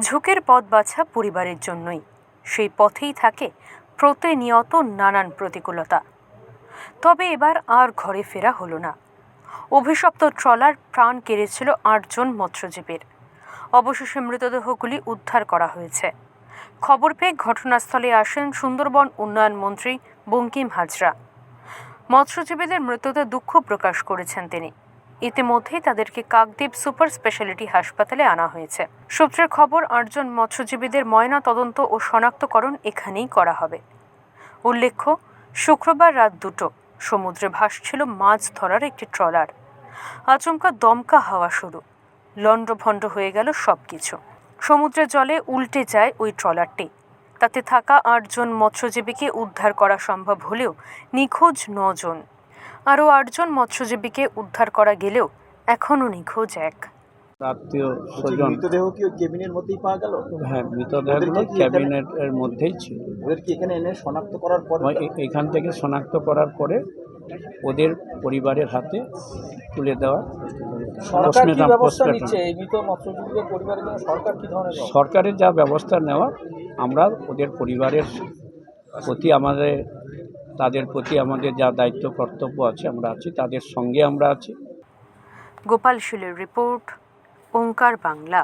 ঝুঁকের পথ বাছা পরিবারের জন্যই। সেই পথেই থাকে প্রতিনিয়ত নানান প্রতিকূলতা। তবে এবার আর ঘরে ফেরা হলো না। অভিশপ্ত ট্রলার প্রাণ কেড়েছিল আটজন মৎস্যজীবীর। অবশেষে মৃতদেহগুলি উদ্ধার করা হয়েছে। খবর পেয়ে ঘটনাস্থলে আসেন সুন্দরবন উন্নয়ন মন্ত্রী বঙ্কিম হাজরা। মৎস্যজীবীদের মৃত্যুতে দুঃখ প্রকাশ করেছেন তিনি। ইতিমধ্যেই তাদেরকে কাকদ্বীপ সুপার স্পেশালিটি হাসপাতালে আনা হয়েছে। সূত্রের খবর, আটজন মৎস্যজীবীদের ময়না তদন্ত ও শনাক্তকরণ এখানেই করা হবে। উল্লেখ্য, শুক্রবার রাত দুটো সমুদ্রে ভাসছিল মাছ ধরার একটি ট্রলার। আচমকা দমকা হাওয়া শুরু। লণ্ডভণ্ড হয়ে গেল সব কিছু সমুদ্রের জলে উল্টে যায় ওই ট্রলারটি। তাতে থাকা আটজন মৎস্যজীবীকে উদ্ধার করা সম্ভব হলেও নিখোঁজ নজন। আরও আটজন মৎস্যজীবীকে উদ্ধার করা গেলেও এখনও নিখোঁজ এক আত্মীয় বলছি, স্বজন মৃতদেহ কি কেবিনের মধ্যেই পাওয়া গেল হ্যাঁ মৃতদেহগুলো ক্যাবিনেটের মধ্যেই ছিল ওদের কি এখানে এনে শনাক্ত করার পর এখান থেকে শনাক্ত করার পরে ওদের পরিবারের হাতে তুলে দেওয়া সরকার কি postmortem- ব্যবস্থা postmortem। নিচ্ছে এই মৃত মৎস্যজীবীদের পরিবারের জন্য সরকার কি ধরনের ব্যবস্থা? সরকারের যা ব্যবস্থা নেওয়া আমরা ওদের পরিবারের প্রতি আমাদের তাদের প্রতি আমাদের যা দায়িত্ব, কর্তব্য আছে, আমরা আছি, তাদের সঙ্গে আমরা আছি। গোপাল শুলের রিপোর্ট, ওঙ্কার বাংলা।